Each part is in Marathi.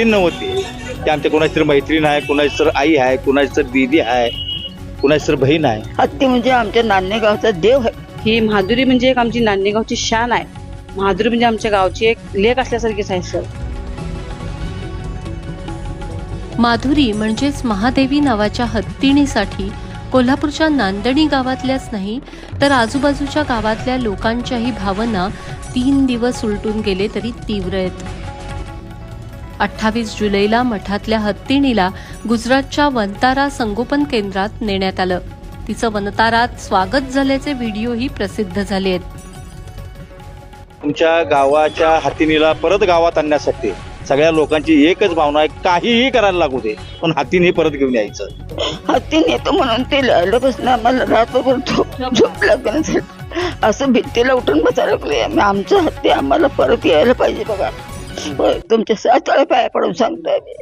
हत्ती नव्हती ते आमच्या कोणाची तर मैत्रीण आहे कोणाची तर आई आहे कोणाची तर दीदी आहे कोणाची तर बहीण आहे. हत्ती म्हणजे आमच्या नान्हेगावचा देव आहे. ही महादुरी म्हणजे एक आमची नांदेगावची शान आहे. महादुरी म्हणजे आमच्या गावची एक लेख असल्यासारखीच आहे सर. माधुरी म्हणजेच महादेवी नावाच्या हत्तीणीसाठी कोल्हापूरच्या नांदणी गावातल्याच नाही तर आजूबाजूच्या गावातल्या लोकांच्याही भावना तीन दिवस उलटून गेले तरी तीव्र आहेत. अठ्ठावीस जुलैला मठातल्या हत्तीणीला गुजरातच्या वंतारा संगोपन केंद्रात नेण्यात आलं. तिचं वनतारात स्वागत झाल्याचे व्हिडिओही प्रसिद्ध झाले आहेत. तुमच्या गावाच्या हातीनीला परत गावात आणण्यासाठी सगळ्या लोकांची एकच भावना आहे काहीही करायला लागू दे पण हातीने परत घेऊन यायचं. हत्ती नेतो म्हणून ते रात्रभर झोप असं भिंतीला उठून बसायला लागले आम्ही. आमचं हत्ती आम्हाला परत यायला पाहिजे बघा. तुमच्या साताळ्या पाया पडून सांगतोय मी.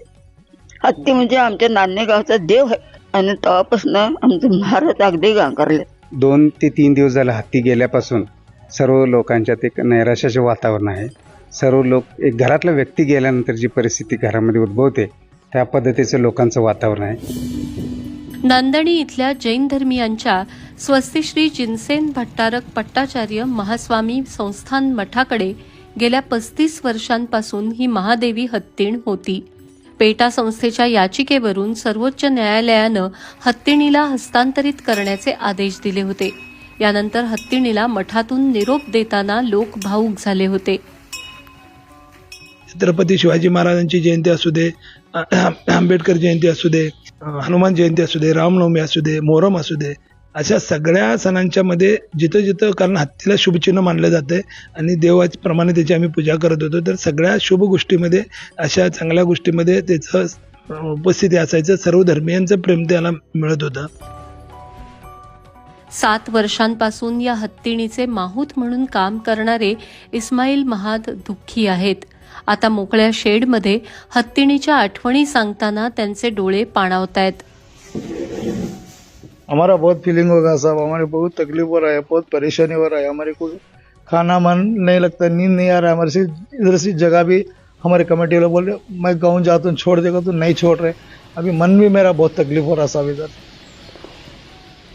हत्ती म्हणजे आमच्या नान्हेगावचा देव आहे. आणि तेव्हापासून आमचं महाराज अगदी गांकारले दोन ते तीन दिवस झाले हत्ती गेल्यापासून सर्व लोकांच्यात एक नैराश्याचे वातावरण आहे. सर्व लोक एक घरातला व्यक्ती गेल्यानंतर जी परिस्थिती घरामध्ये उद्भवते त्या पद्धतीचं लोकांचं वातावरण आहे. नांदणी इथल्या जैन धर्मियांच्या स्वस्तिश्री जिनसेन भट्टारक पट्टाचार्य महास्वामी संस्थान मठाकडे गेल्या पस्तीस वर्षांपासून ही महादेवी हत्तीण होती. पेटा संस्थेच्या याचिकेवरून सर्वोच्च न्यायालयानं हत्तीणीला हस्तांतरित करण्याचे आदेश दिले होते. यानंतर हत्तीणीला मठातून निरोप देताना लोक भाऊक झाले होते. छत्रपती शिवाजी महाराजांची जयंती असू दे आंबेडकर जयंती असू दे हनुमान जयंती असू दे रामनवमी असू दे मोहरम असू दे अशा सगळ्या सणांच्या मध्ये जिथं जिथं कारण हत्तीला शुभचिन्ह मानलं जाते आणि देवाप्रमाणे त्याची आम्ही पूजा करत होतो तर सगळ्या शुभ गोष्टीमध्ये अशा चांगल्या गोष्टीमध्ये त्याचं उपस्थिती असायचं. सर्व धर्मियांचं प्रेम त्याला मिळत होतं. सात वर्षांपासून या हत्तीणीचे माहूत म्हणून काम करणारे इस्माईल महाद दुःखी आहेत. आता मोकळ्या शेडमध्ये हत्तीणीच्या आठवणी सांगताना त्यांचे डोळे पाणावतायत. हमारा बहुत फीलिंग होगा साहब हमारे बहुत तकलीफ़ हो रहा है बहुत परेशानी हो रहा है हमारे को खाना मन नहीं लगता नींद नहीं आ रहा है हमारे से इधर से जगह भी हमारे कमेटी वाले बोल रहे मैं गाँव जाता हूँ छोड़ देगा तो नहीं छोड़ रहे अभी मन भी मेरा बहुत तकलीफ़ हो रहा साहब इधर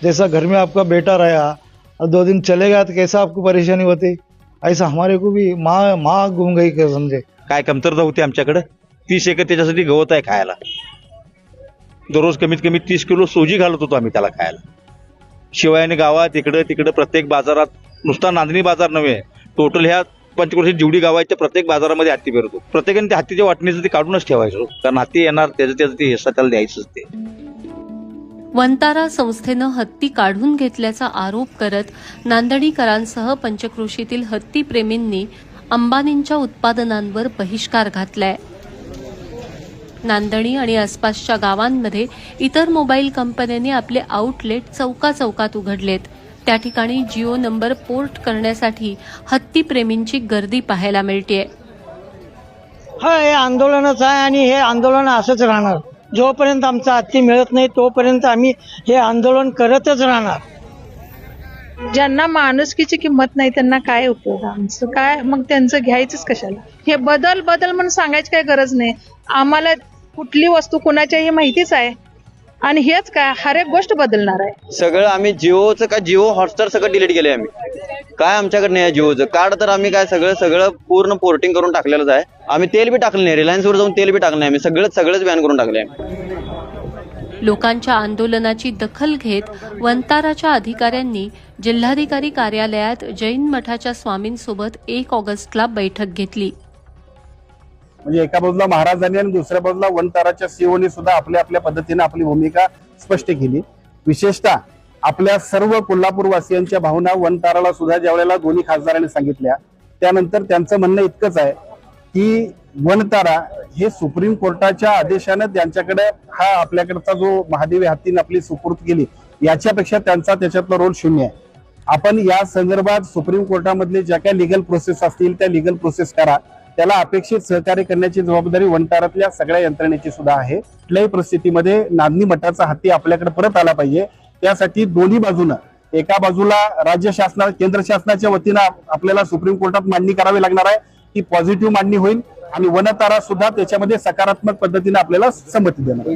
जैसा घर में आपका बेटा रहा और दो दिन चले गया तो कैसा आपको परेशानी होती ऐसा हमारे को भी माँ माँ घूम गई समझे काय कमतरता होती आमच्याकडे तीस एकर त्याच्यासाठी गवत आहे खायला दररोज कमीत कमी तीस किलो सोजी घालत होतो आम्ही त्याला खायला. आणि गावात इकडं तिकडं प्रत्येक बाजारात नुसता नांदणी बाजार नव्हे टोटल ह्या पंचक्रोशी जेवढी गाव आहेत त्या प्रत्येक बाजारामध्ये हत्ती फिरतो प्रत्येकाने त्या हत्तीच्या वाटणीचं ते काढूनच ठेवायचं कारण हत्ती येणार त्याचं त्याचं ते हिस्सा त्याला द्यायचंच ते. वंतारा संस्थेनं हत्ती काढून घेतल्याचा आरोप करत नांदणीकरांसह पंचक्रोशीतील हत्तीप्रेमींनी अंबानींच्या उत्पादनांवर बहिष्कार घातलाय. नांदणी आणि आसपासच्या गावांमध्ये इतर मोबाईल कंपन्यांनी आपले आउटलेट चौका चौकात उघडलेत. त्या ठिकाणी जिओ नंबर पोर्ट करण्यासाठी हत्तीप्रेमींची गर्दी पाहायला मिळतेय. हा हे आंदोलनच आहे आणि हे आंदोलन असंच राहणार. जोपर्यंत आमचा हत्ती मिळत नाही तोपर्यंत आम्ही हे आंदोलन करतच राहणार. ज्यांना माणुसकीची किंमत नाही त्यांना काय उपयोग आमचं? काय? मग त्यांचं घ्यायचंच कशाला? हे बदल बदल म्हणून सांगायची काय गरज नाही. आम्हाला कुठली वस्तू कुणाच्याही माहितीच आहे. आणि हेच काय हर एक गोष्ट बदलणार आहे. सगळं आम्ही जिओचं का जिओ हॉटस्टार सगळं डिलीट केले आम्ही. काय आमच्याकडे नाही जिओचं? कार्ड तर आम्ही काय सगळं सगळं पूर्ण पोर्टिंग करून टाकलेलंच आहे. आम्ही तेल बी टाकलं नाही रिलायन्स वर जाऊन तेल बी टाकलं नाही आम्ही. सगळंच सगळंच बॅन करून टाकले लोकांच्या आंदोलनाची दखल घेत वंताराच्या अधिकाऱ्यांनी जिल्हाधिकारी कार्यालयात जैन मठाच्या स्वामींसोबत एक ऑगस्टला बैठक घेतली. म्हणजे एका बाजूला महाराजांनी आणि दुसऱ्या बाजूला वनताराच्या सीओनी सुद्धा आपल्या आपल्या पद्धतीने आपली भूमिका स्पष्ट केली. विशेषतः आपल्या सर्व कोल्हापूरवासियांच्या भावना वनताराला सुद्धा ज्या वेळेला दोन्ही खासदारांनी सांगितल्या त्यानंतर त्यांचं म्हणणं इतकंच आहे की वनतारा हे सुप्रीम कोर्टाच्या आदेशानं त्यांच्याकडे हा आपल्याकडचा जो महादेवी हत्तीने आपली सुपूर्द केली याच्यापेक्षा त्यांचा त्याच्यातला रोल शून्य आहे. आपण या संदर्भात सुप्रीम कोर्टामधले ज्या काही लिगल प्रोसेस असतील त्या लिगल प्रोसेस करा. त्याला अपेक्षित सहकार्य करण्याची जबाबदारी वनतारातल्या सगळ्या यंत्रणेची सुद्धा आहे. कुठल्याही परिस्थितीमध्ये नांदणी मठाचा हत्ती आपल्याकडे परत आला पाहिजे. त्यासाठी दोन्ही बाजूनं एका बाजूला राज्य शासना केंद्र शासनाच्या वतीनं आपल्याला सुप्रीम कोर्टात मांडणी करावी लागणार आहे. ती पॉझिटिव्ह मांडणी होईल आणि वनतारा सुद्धा त्याच्यामध्ये सकारात्मक पद्धतीने आपल्याला संमती देणार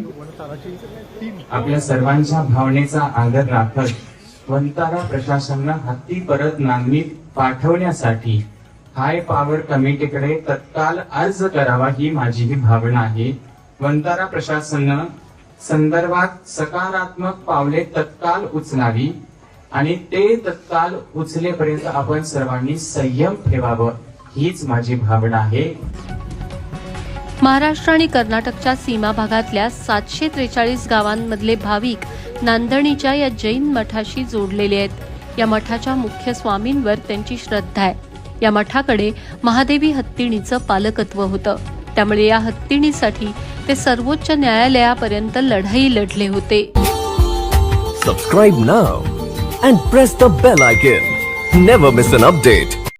आपल्या सर्वांच्या भावनेचा आदर राखत वनतारा प्रशासनानं हत्ती परत नांदणीत पाठवण्यासाठी हाय पॉवर कमिटीकडे तत्काल अर्ज करावा ही माझी ही भावना आहे. वंतारा प्रशासनानं संदर्भात सकारात्मक पावले तत्काल उचलावी आणि ते तत्काल उचलेपर्यंत आपण सर्वांनी संयम ठेवावं हीच माझी भावना आहे. महाराष्ट्र आणि कर्नाटकच्या सीमा भागातल्या सातशे त्रेचाळीस गावांमधले भाविक नांदणीच्या या जैन मठाशी जोडलेले आहेत. या मठाच्या मुख्य स्वामींवर त्यांची श्रद्धा आहे. या मठाकडे महादेवी हत्तीणीचं पालकत्व होतं. त्यामुळे या हत्तीणीसाठी ते सर्वोच्च न्यायालयापर्यंत लढाई लढले होते. Subscribe now and press the bell icon never miss an update